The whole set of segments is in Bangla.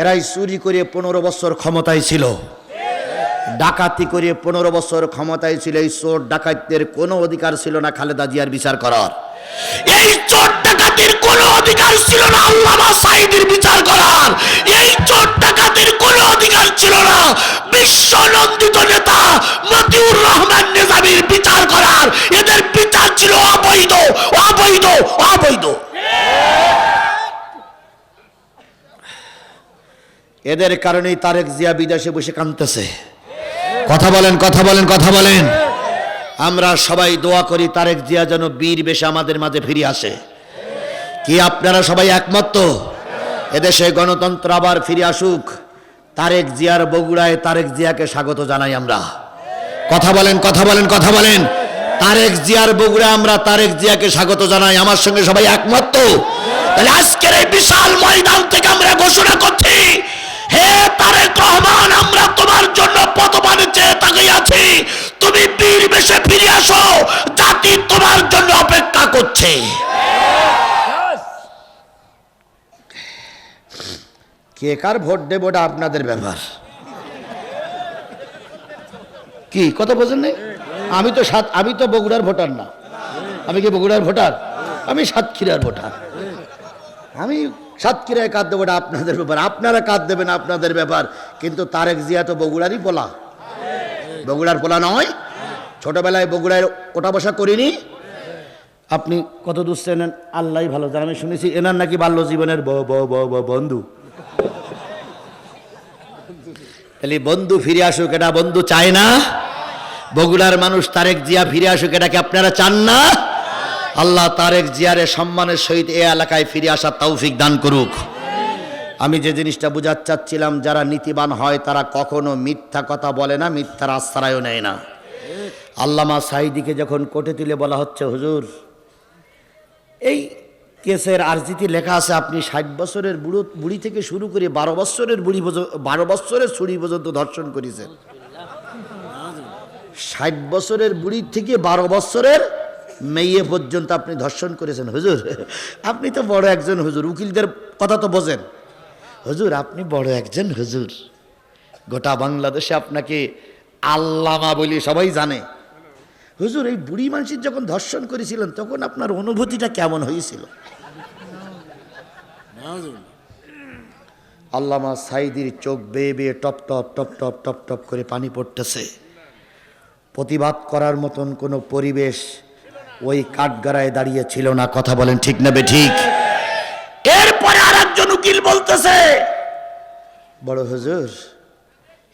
এরাই চুরি করে পনেরো বছর ক্ষমতায় ছিল। ডাকাতি করে পনেরো বছর ক্ষমতায় ছিল। এই চোর ডাকাতদের কোনো অধিকার ছিল না খালেদা জিয়ার বিচার করার। এই চোর ডাকাতির কোনো অধিকার ছিল না আল্লামা সাইদের বিচার করার। এই চোর ডাকাতির কোনো অধিকার ছিল না বিশ্ব নন্দিত নেতা মতিউর রহমান নিজামীর বিচার করার। এদের বিচার ছিল অবৈধ অবৈধ অবৈধ। এদের কারণেই তারেক জিয়া বিদেশে বসে কাঁদতেছে। কথা বলেন কথা বলেন কথা বলেন। আমরা সবাই দোয়া করি তারেক জিয়া যেন বীর বেশে আমাদের মাঝে ফিরে আসে। কি আপনারা সবাই একমত? তো? এদেশে গণতন্ত্র আবার ফিরে আসুক। তারেক জিয়ার বগুড়ায় তারেক জিয়াকে স্বাগত জানাই আমরা। কথা বলেন কথা বলেন কথা বলেন। তারেক জিয়ার বগুড়া আমরা তারেক জিয়াকে স্বাগত জানাই। আমার সঙ্গে সবাই একমত? তো? তাহলে আজকের এই বিশাল ময়দান থেকে আমরা ঘোষণা করছি চেয়ে তাকিয়ে আছি। তুমি বীর বেশে ফিরে আসো। জাতি তোমার জন্য অপেক্ষা করছে। কে কার ভোট দেব ওটা আপনাদের ব্যাপার। কি, কথা বোঝেন নাই? আমি তো সাত, আমি তো বগুড়ার ভোটার না। আমি কি বগুড়ার ভোটার? আমি সাতক্ষীরার ভোটার। আমি সাতক্ষীরায় কাঁদ দেবো ওটা আপনাদের ব্যাপার। আপনারা কাঁদ দেবেন আপনাদের ব্যাপার। কিন্তু তারেক জিয়া তো বগুড়ারই পোলা বগুড়ার পোলা নয়। ছোটবেলায় বগুড়ায় ওটা বসা করিনি। আপনি কত দূর চেনেন? আল্লাহ ভালো জান, আমি শুনেছি এনার নাকি বাল্য জীবনের ব বন্ধু। তাহলে বন্ধু ফিরে আসুক, এটা বন্ধু চায় না। বগুড়ার মানুষ তারেক জিয়া ফিরে আসুক এটাকে আপনারা চান না? আল্লাহ তারেক জিয়ারে সম্মানের সহিত এ এলাকায় ফিরে আসার তৌফিক দান করুক। আমি যে জিনিসটা বুঝাতে চাচ্ছিলাম, যারা নীতিবান হয় তারা কখনো মিথ্যা কথা বলে না, মিথ্যার আশ্রয়ও নেয় না। আল্লামা সাহিদিকে যখন কোর্টে তুলে বলা হচ্ছে, হুজুর, এই কেসের আর্জিতে লেখা আছে, আপনি ষাট বছরের বুড়ো, বুড়ি থেকে শুরু করে বারো বছরের বুড়ি বারো বছরের ছুরি পর্যন্ত ধর্ষণ করেছেন। ষাট বছরের বুড়ি থেকে বারো বছরের মেয়ে পর্যন্ত আপনি ধর্ষণ করেছেন। হুজুর, আপনি তো বড় একজন হুজুর, উকিলদের কথা তো বোঝেন। হুজুর, আপনি বড় একজন হুজুর। গোটা বাংলাদেশে আপনাকে আল্লামা বলি সবাই জানে। হুজুর, এই বুড়ি মানুষের যখন ধর্ষণ করেছিলেন, তখন আপনার অনুভূতিটা কেমন হয়েছিল? আল্লামা সাইদির চোখ বেয়ে বেয়ে টপ টপ টপ টপ টপ টপ করে পানি পড়তেছে। প্রতিবাদ করার মতন কোনো পরিবেশ ওই কাঠগড়ায় দাঁড়িয়ে ছিল না। কথা বলেন ঠিক না বে ঠিক? একজন উকিল বলতেছে। বড় হুজুর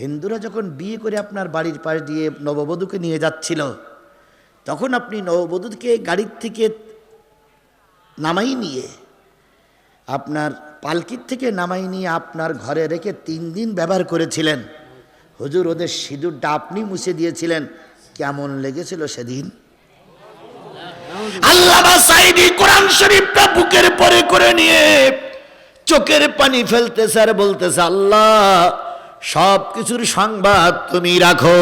হিন্দুরা যখন বিয়ে করে আপনার বাড়ির পাশ দিয়ে নববধূকে নিয়ে যাচ্ছিল তখন আপনি নববধূকে গাড়ির থেকে নামাই নিয়ে আপনার পালকির থেকে নামাই নিয়ে আপনার ঘরে রেখে তিন দিন ব্যবহার করেছিলেন। হুজুর ওদের সিঁদুরটা আপনি মুছে দিয়েছিলেন। কেমন লেগেছিল সেদিন? আল্লামা সাইদি কোরআন শরীফটা বুকের পরে করে নিয়ে চোখের পানি ফেলতে স্যার বলতেছে, আল্লাহ সব কিছুর সংবাদ তুমি রাখো।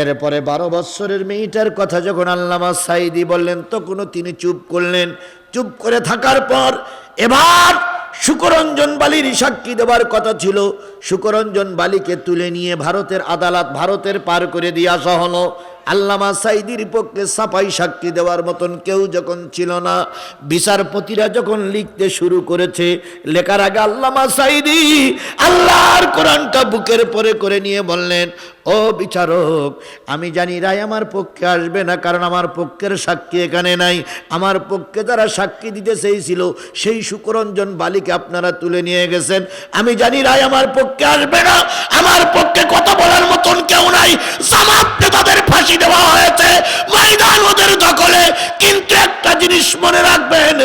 এরপরে বারো বৎসরের মেয়েটার কথা যখন আল্লামা সাইদি বললেন তখনও তিনি চুপ করলেন। চুপ করে থাকার পর এবার সুকরঞ্জন বালির সাক্ষী দেওয়ার কথা ছিল। সুকরঞ্জন বালিকে তুলে নিয়ে ভারতের আদালত, ভারতের পার করে দিয়ে আসা হলো। আল্লামা সাইদির পক্ষে সাফাই সাক্ষী দেওয়ার মতন কেউ যখন ছিল না, বিচারপতিরা যখন লিখতে শুরু করেছে, লেখার আগে আল্লামা সাইদি আল্লাহর কোরআনটা বুকের পরে করে নিয়ে বললেন, ও বিচারক, আমি জানি রায় আমার পক্ষে আসবে না, কারণ আমার পক্ষের সাক্ষী এখানে নাই। আমার পক্ষে যারা সাক্ষী দিতে চেয়েছিল, সেই সুকরঞ্জন বালিকে আপনারা তুলে নিয়ে গেছেন। আমি জানি রায় আমার পক্ষে আসবে না, আমার পক্ষে কথা বলার মতন কেউ নাই। জামাতে তাদের ফাঁসি দেওয়া হয়েছে। ময়দান ওদের দখলে। কিন্তু একটা জিনিস মনে রাখবেন,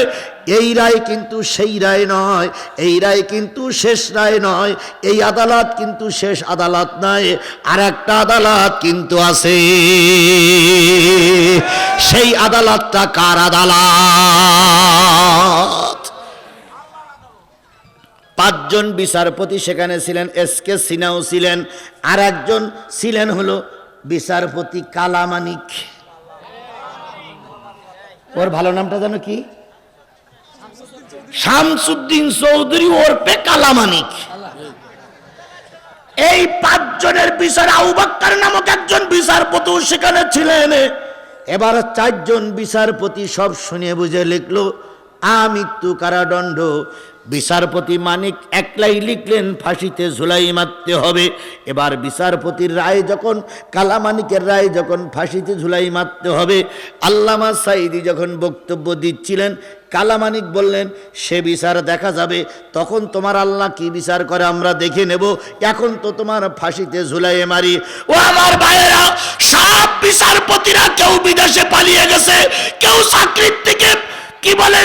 এই রায় কিন্তু সেই রায় নয়, এই রায় কিন্তু শেষ রায় নয়, এই আদালত কিন্তু শেষ আদালত নয় আর একটা আদালত কিন্তু আছে। সেই আদালতটা কার আদালত? পাঁচজন বিচারপতি সেখানে ছিলেন, এস কে সিনহাও ছিলেন আর একজন ছিলেন হলো বিচারপতি কালামানিক। ওর ভালো নামটা জানো কি? শামসুদ্দিন চৌধুরী ওরপে কালামানিক। এই পাঁচজনের বিচার আউবাক্কার নামক একজন বিচারপতি সেখানে ছিলেন। এবার চারজন বিচারপতি সব শুনে বুঝে লিখলো আমৃত্যু কারাদণ্ড বিচারপতি মানিক একলাই লিখলেন, ফাঁসিতে ঝুলাই মারতে হবে। এবার বিচারপতির রায় যখন, কালামানিকের রায় যখন ফাঁসিতে ঝুলাই মারতে হবে, আল্লামা সাইদি যখন বক্তব্য দিচ্ছিলেন, কালামানিক বললেন, সে বিচার দেখা যাবে, তখন তোমার আল্লাহ কি বিচার করে আমরা দেখে নেব। এখন তো তোমার ফাঁসিতে ঝুলাইয়ে মারি। ও আমার ভাইয়েরা, সব বিচারপতিরা কেউ বিদেশে পালিয়ে গেছে, কেউ চাকরির থেকে কি বলে?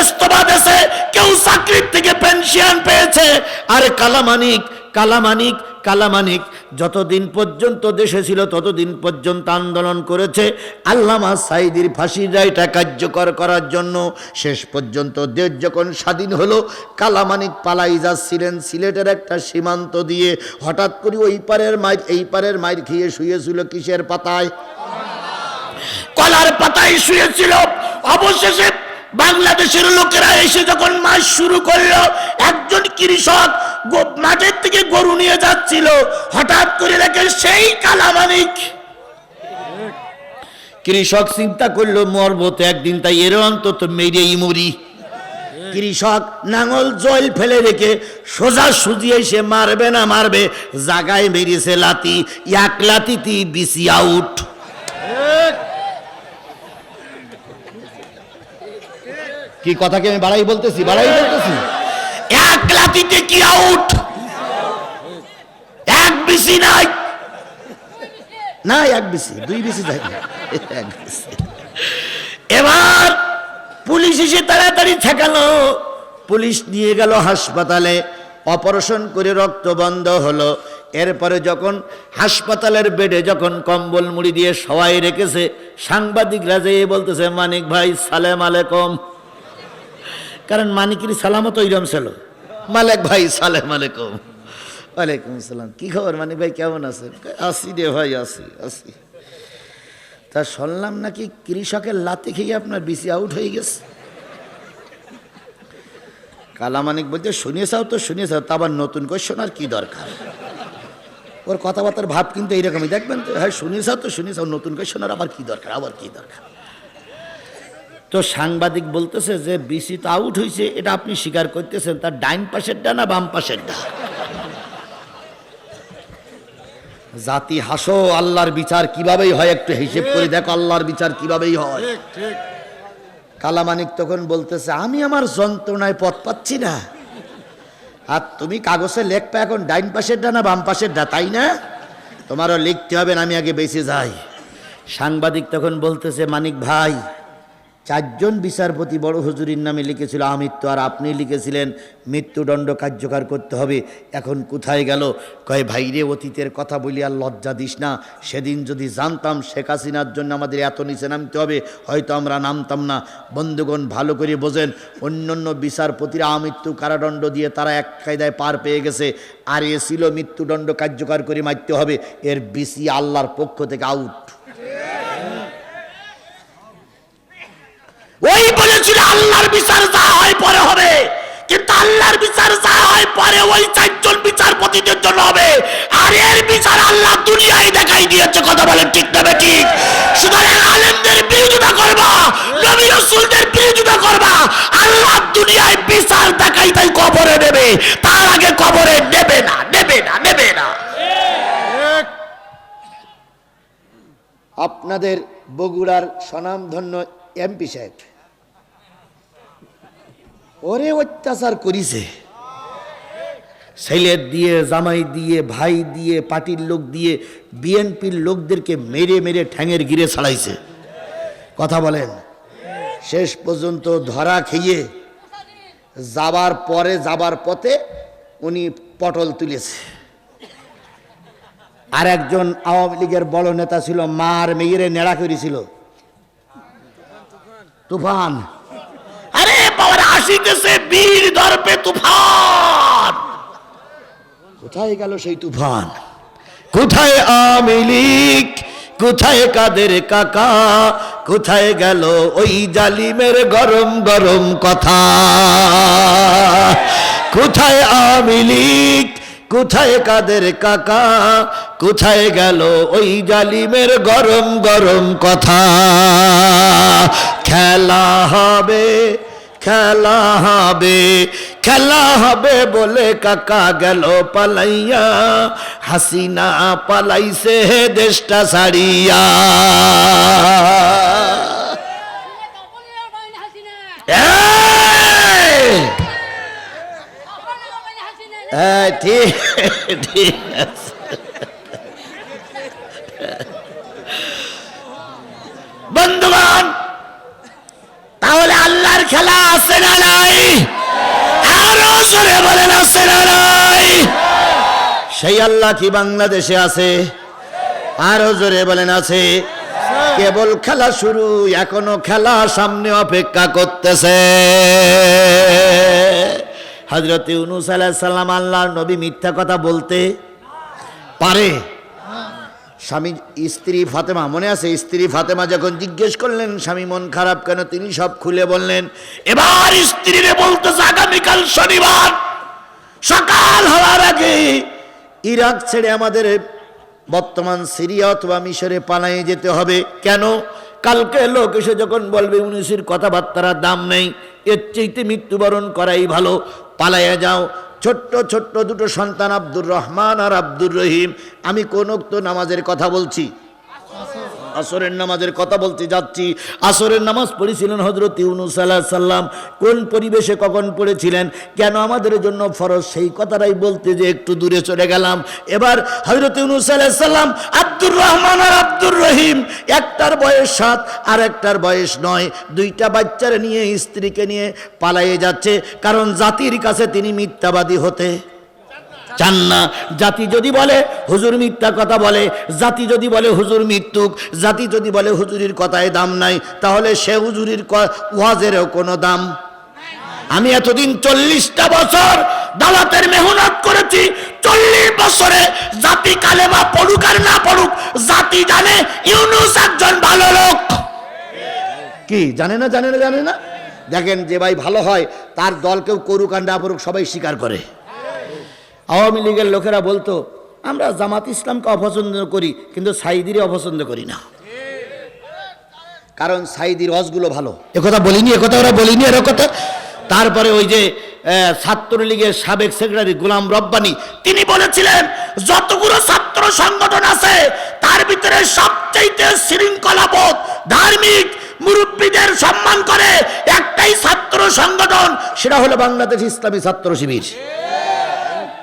ইস্তফা দিয়েছে কেউ চাকরির থেকে পেনশন পেয়েছে। আর কালামানিক কালামানিক কালামানিক, যতদিন পর্যন্ত দেশে ছিল ততদিন পর্যন্ত আন্দোলন করেছে আল্লামা সাইদির ফাঁসির রায়টা কার্যকর করার জন্য। শেষ পর্যন্ত দেশ যখন স্বাধীন হলো, কালামানিক পালাই যাচ্ছিলেন সিলেটের একটা সীমান্ত দিয়ে। হঠাৎ করে ওই পারের মাইর, এই পারের মাইর খেয়ে শুয়েছিল কিসের পাতায়? কলার পাতায় শুয়েছিল। অবশেষে বাংলাদেশের লোকেরা এসে যখন মাছ শুরু করল একজন কৃষক মাঠের থেকে গরু নিয়ে যাচ্ছিল। হঠাৎ করে দেখে সেই কালামানিক কৃষক চিন্তা করল মরবো তো একদিন তাই এর অন্তত মেরেই মরি কৃষক নাঙল জল ফেলে রেখে সোজা সুজিয়ে সে মারবে না মারবে জাগায় মেরেছে লাতি। এক লাতিতি বিসি আউট। কি কথাকে আমি বাড়াই বলতেছি? বাড়াই বলতেছি? এক লাতিতে কি আউট? এক বিসি নাই? না এক বিসি দুই বিসি যাই এক বিসি। এবার পুলিশ এসে তাড়াতাড়ি ঠেকালো। পুলিশ নিয়ে গেল হাসপাতালে। অপারেশন করে রক্ত বন্ধ হলো। এরপরে যখন হাসপাতালের বেডে যখন কম্বল মুড়ি দিয়ে সবাই রেখেছে সাংবাদিকরা যেয়ে বলতেছে মানিক ভাই সালেম আলেকম কারণ মানিকের সালামত ওইরম ছিল। মালেক ভাই, সালেম আলাইকুম। ওয়ালাইকুম সালাম। কি খবর মানিক ভাই, কেমন আছেন? আসি রে ভাই, আসি আসি। তা শুনলাম নাকি কৃষকের লাতে খেয়ে আপনার বিসি আউট হয়ে গেছে। কালামানিক বলতে শুনিয়েছাও তো শুনিয়েছাও তা আবার নতুন করে শোনার কি দরকার? ওর কথাবার্তার ভাব কিন্তু এইরকমই। দেখবেন তো হ্যাঁ শুনিয়েছাও তো শুনিয়েছাও নতুন করে শোনার আবার কি দরকার, আবার কি দরকার? তো সাংবাদিক বলতেছে যে বিসি তো আউট হয়েছে এটা আপনি স্বীকার করতেছেন তার ডাইন পাশেরটা না বাম পাশের ডা? জাতি হাসো আল্লাহর বিচার কিভাবেই হয় একটু হিসেব করে দেখো আল্লাহর বিচার কিভাবেই হয়। কালামানিক তখন বলতেছে আমি আমার যন্ত্রণায় পথ পাচ্ছি না। আর তুমি কাগজে লেখপা এখন ডাইন পাশের ডা না বাম পাশের ডা তাই না? তোমারও লিখতে হবে না আমি আগে বেঁচে যাই। সাংবাদিক তখন বলতেছে মানিক ভাই চারজন বিচারপতি বড় হুজুরির নামে লিখেছিল আমৃত্যু আর আপনি লিখেছিলেন। মৃত্যুদণ্ড কার্যকর করতে হবে। এখন কোথায় গেল? কয় ভাইরে অতীতের কথা বলি আর লজ্জা দিস না। সেদিন যদি জানতাম শেখ হাসিনার জন্য আমাদের এত নিচে নামতে হবে, হয়তো আমরা নামতাম না। বন্ধুগণ, ভালো করে বোঝেন অন্য অন্য বিচারপতিরা আমৃত্যু কারাদণ্ড দিয়ে তারা এক কায়দায় পার পেয়ে গেছে। আর এ ছিল মৃত্যুদণ্ড কার্যকর করে মারতে হবে। এর বিসি আল্লাহর পক্ষ থেকে আউট ওই বলেছিল, আল্লাহর বিচার যা হয় পরে হবে। কিন্তু আল্লাহর বিচার যা হয় পরে ওই চারজন বিচারপতিদের জন্য হবে। আর এর বিচার আল্লাহ দুনিয়ায় দেখাই দিয়েছে। কথা বলেন ঠিক না বে ঠিক? সুতরাং আলেমদের বিরোধিতা করবা, নবী রসুলদের বিরোধিতা করবা। আল্লাহ দুনিয়ায় বিচার দেখাই তাই কবরে নেবে। তার আগে কবরে নেবে না নেবে না নেবে না। আপনাদের বগুড়ার স্বনামধন্য এমপি সাহেব। ওরে অত্যাচার করিছে। ছেলে দিয়ে, জামাই দিয়ে, ভাই দিয়ে, পার্টির লোক দিয়ে, বিএনপির লোকদেরকে মেরে মেরে ঠ্যাঙের গিরে ছাড়াইছে। কথা বলেন। শেষ পর্যন্ত ধরা খেয়ে যাবার পরে, যাবার পথে উনি পটল তুলেছে। আর একজন আওয়ামী লীগের বড় নেতা ছিল, মার মেয়েরে নেড়া করেছিল। তুফান। আসিতেছে বীর দর্পে তুফান। কোথায় গেল সেই তুফান? কোথায় আওয়ামী লীগ কোথায় কাদের কাকা? কোথায় গেল ওই জালিমের গরম গরম কথা? কোথায় আওয়ামী লীগ কোথায় কাদের কাকা? কোথায় গেল ওই জালিমের গরম গরম কথা? খেলা হবে খেলা হবে খেলা হবে বলে কাকা গেল পালাইয়া। হাসিনা পালাইছে হে দেশটা ছাড়িয়া! এই, ঠিক ঠিক আছে বন্ধুগণ তাহলে আল্লাহর খেলা আছে না নাই? আরও জোরে বলেন, আছে না নাই? সেই আল্লাহ কি বাংলাদেশে আছে? আরও জোরে বলেন, আছে। কেবল খেলা শুরু, এখনও খেলা সামনে অপেক্ষা করতেছে। হজরত ইউনুস আলাইহিস সালাম আল্লাহর নবী মিথ্যা কথা বলতে পারে। স্বামী স্ত্রী ফাতেমা, মনে আছে? স্ত্রী ফাতেমা যখন জিজ্ঞেস করলেন, স্বামী, মন খারাপ কেন? তিনি সব খুলে বললেন, এবার স্ত্রীরে বলতেছে, আগামীকাল শনিবার, সকাল হওয়ার আগে ইরাক ছেড়ে আমাদের বর্তমান সিরিয়া অথবা মিশরে পালাইয়ে যেতে হবে। কেন? কালকে লোক এসে যখন বলবে, উনিশের কথাবার্তার দাম নেই, এর চাইতে মৃত্যুবরণ করাই ভালো, পালাইয়া যাও। ছোট্ট ছোট্ট দুটো সন্তান আব্দুর রহমান আর আব্দুর রহিম। আমি কোন নামাজের কথা বলছি। আসরের নামাজের কথা বলতে যাচ্ছি। আসরের নামাজ পড়েছিলেন হজরত ইউনুস আলাহ সাল্লাম কোন পরিবেশে কখন পড়েছিলেন? কেন আমাদের জন্য ফরজ? সেই কথাটাই বলতে যে একটু দূরে চলে গেলাম। এবার হজরত ইউনুস আলাহ সাল্লাম আব্দুর রহমান আর আব্দুর রহিম, একটার বয়স সাত, আর একটার বয়স নয়। দুইটা বাচ্চারা নিয়ে, স্ত্রীকে নিয়ে পালাইয়ে যাচ্ছে। কারণ জাতির কাছে তিনি মিথ্যাবাদী হতে চান না। জাতি যদি বলে হুজুর মিথ্যা কথা বলে, জাতি যদি বলে হুজুর মৃত্যুক, জাতি যদি বলে হুজুরির কথায় দাম নাই, তাহলে সে হুজুরির ওয়াজেরও কোনো দাম। আমি এতদিন চল্লিশটা বছর দালাতের মেহনত করেছি, চল্লিশ বছরে জাতি কালেমা পড়ুক আর না পড়ুক, জাতি জানে ইউনুস একজন ভালো লোক। কি, জানে না জানে না জানে না? দেখেন যে ভাই ভালো হয়, তার দলকেও করুক আর না পড়ুক সবাই স্বীকার করে। আওয়ামী লীগের লোকেরা বলতো, আমরা জামাত ইসলামকে অপছন্দ করি, কিন্তু সাইদিরে অপছন্দ করি না। কারণ সাইদির রসগুলো ভালো। একথা বলিনি একথা ওরা বলিনি এর কথা। তারপরে ওই যে ছাত্রলীগের সাবেক সেক্রেটারি গোলাম রব্বানি, তিনি বলেছিলেন, যতগুলো ছাত্র সংগঠন আছে, তার ভিতরে সবচাইতে শৃঙ্খলাবোধ, ধার্মিক মুরব্বীদের সম্মান করে একটাই ছাত্র সংগঠন, সেটা হলো বাংলাদেশ ইসলামী ছাত্র শিবির।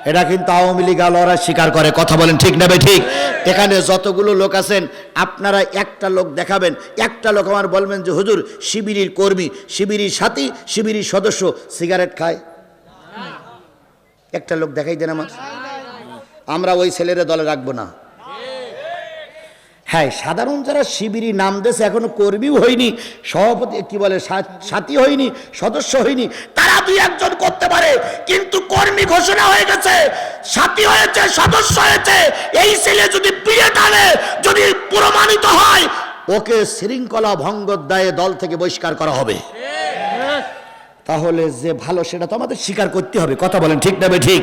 এটা কিন্তু আওয়ামী লীগ আলোরা স্বীকার করে। কথা বলেন ঠিক নেবে ঠিক? এখানে যতগুলো লোক আছেন, আপনারা একটা লোক দেখাবেন। একটা লোক আমার বলবেন যে, হুজুর, শিবিরের কর্মী, শিবিরের সাথী, শিবিরের সদস্য সিগারেট খায়? একটা লোক দেখাই দেন আমার। আমরা ওই ছেলেরা দলে রাখব না। হ্যাঁ সাধারণ যারা শিবিরই নাম দেশে এখনও কর্মীও হয়নি, সভাপতি, কি বলে সাথী হয়নি, সদস্য হয়নি, তারা দুই একজন করতে পারে, কিন্তু কর্মী ঘোষণা হয়ে গেছে, সাথী হয়েছে, সদস্য হয়েছে, এই ছেলে যদি পিড়ে টানে, যদি প্রমাণিত হয়, ওকে শৃঙ্খলা ভঙ্গ দায়ে দল থেকে বহিষ্কার করা হবে। তাহলে যে ভালো, সেটা তো আমাদের স্বীকার করতে হবে, কথা বলেন ঠিক নেবে ঠিক?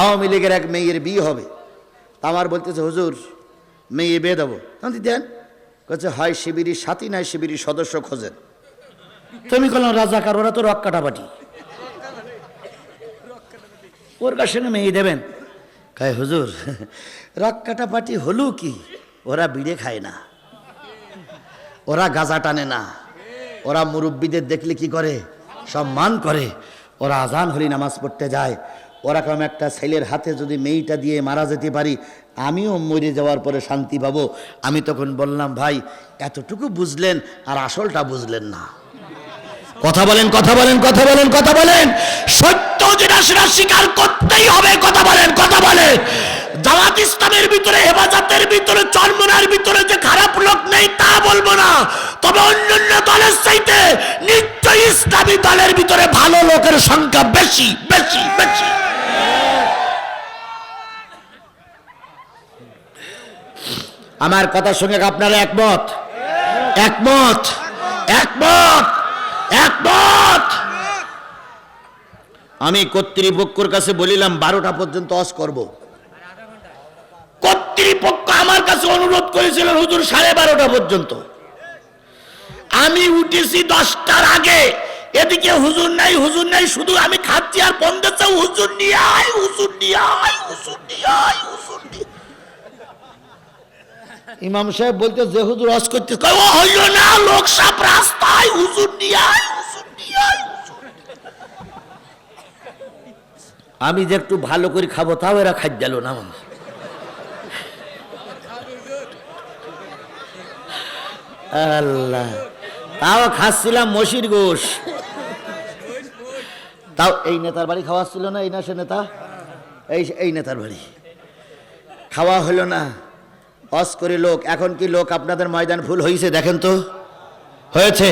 আওয়ামী লীগের এক মেয়ের বিয়ে হবে। আমার বলতেছে, হুজুর মেয়ে বিয়ে দেবো। তখন দেন। বলছে হয় শিবিরের সাথী নয় শিবিরের সদস্য খোঁজেন। তুমি বললাম রাজাকার, ওরা তো রক কাটাপাটি ওর কাছে মেয়ে দেবেন। কায়, হুজুর রক কাটাপাটি হলো কি? ওরা বিড়ে খায় না। ওরা গাজা টানে না। ওরা মুরব্বীদের দেখলে কি করে? সম্মান করে। ওরা আজান হলি নামাজ পড়তে যায়। ওরকম একটা ছেলের হাতে যদি মেয়েটা দিয়ে মারা যেতে পারি আমিও মরে যাওয়ার পরে শান্তি পাবো। আমি তখন বললাম, ভাই, এতটুকু বুঝলেন আর আসলটা বুঝলেন না। কথা বলেন কথা বলেন কথা বলেন কথা বলেন। সত্য যেটা সেটা স্বীকার করতেই হবে, কথা বলেন, কথা বলে জামাত ইসলামের ভিতরে, হেফাজতের ভিতরে, চরমনার ভিতরে যে খারাপ লোক নেই তা বলব না। তবে অন্যান্য দলের চাইতে নিশ্চয়ই ইসলামী দলের ভিতরে ভালো লোকের সংখ্যা বেশি বেশি বেশি। আমার কথার সঙ্গে আপনারা একমত? একমত? একমত? একমত? আমি কর্তৃপক্ষর কাছে বলিলাম, বারোটা পর্যন্ত অস করব। কর্তৃপক্ষ আমার কাছে অনুরোধ করেছিলেন হুজুর সাড়ে বারোটা পর্যন্ত। আমি উঠেছি দশটার আগে। এদিকে হুজুর নাই হুজুর নাই, শুধু আমি খাচ্ছি আর বন্ধেছে হুজুর নিয়ে আয়, হুজুর নিয়ে আয়, হুজুর নিয়ে আয়, হুজুর নিয়ে ইমাম সাহেব বলতে যে হুজুর করতে হইল না, লোক সাপ রাস্তায় হুজুর। আমি যে একটু ভালো করে খাব, তাও এরা খাদ্য গেল না আমার আল্লাহ, তাও খাচ্ছিলাম মসির গোশ। তাও এই নেতার বাড়ি খাওয়া ছিল না, এই না সে নেতা? এই এই নেতার বাড়ি। খাওয়া হলো না। অস করে লোক, এখন কি লোক আপনাদের ময়দান ফুল হয়েছে দেখেন তো? হয়েছে।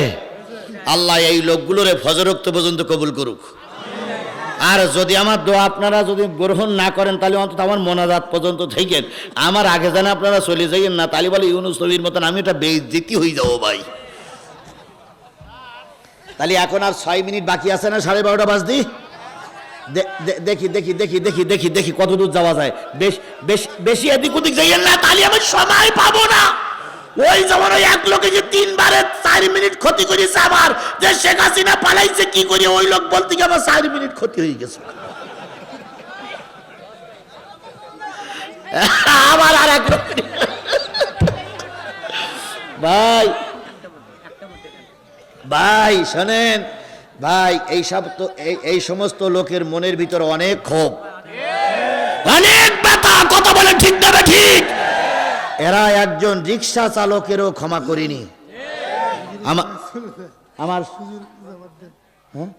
আল্লাহ এই লোকগুলোরে ফজরক্ত পর্যন্ত কবুল করুক। আর যদি আমার দোয়া আপনারা যদি গ্রহণ না করেন, তাহলে অন্তত আমার মনাজাত পর্যন্ত থাকেন। আমার আগে জানে আপনারা চলে যাইয়েন না, তাহলে বলে ইউনুস নবীর মতন আমি এটা বেইজ্জতি হয়ে যাব ভাই। তাহলে এখন আর ছয় মিনিট বাকি আছে না, সাড়ে বারোটা বাজদি দেখি দেখি দেখি দেখি দেখি দেখি কত দূর যাওয়া যায়। বেশ বেশ, বেশি এদিক ওদিক যাইয়েন না, তাহলে আমি সময় পাবো না। ওই যেমন ওই এক লোকে যে তিনবারে চার মিনিট ক্ষতি করেছে আমার, যে শেখ হাসিনা পালাইছে, কি করে ওই লোক বলতে গিয়ে আমার চার মিনিট ক্ষতি হয়ে গেছে? আবার আর এক ভাই ভাই, শোনেন ভাই, এই সব তো এই সমস্ত লোকের মনের ভিতর অনেক ক্ষোভ। অনেক ব্যথা, কথা বলে ঠিক দেবে ঠিক এরা একজন রিক্সা চালকেরও ক্ষমা করিনি। আমার হ্যাঁ?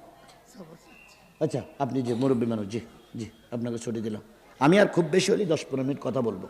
আচ্ছা আপনি যে মুরব্বী মানুষ, জি জি, আপনাকে ছুটি দিলাম। আমি আর খুব বেশি হলে দশ পনেরো মিনিট কথা বলব।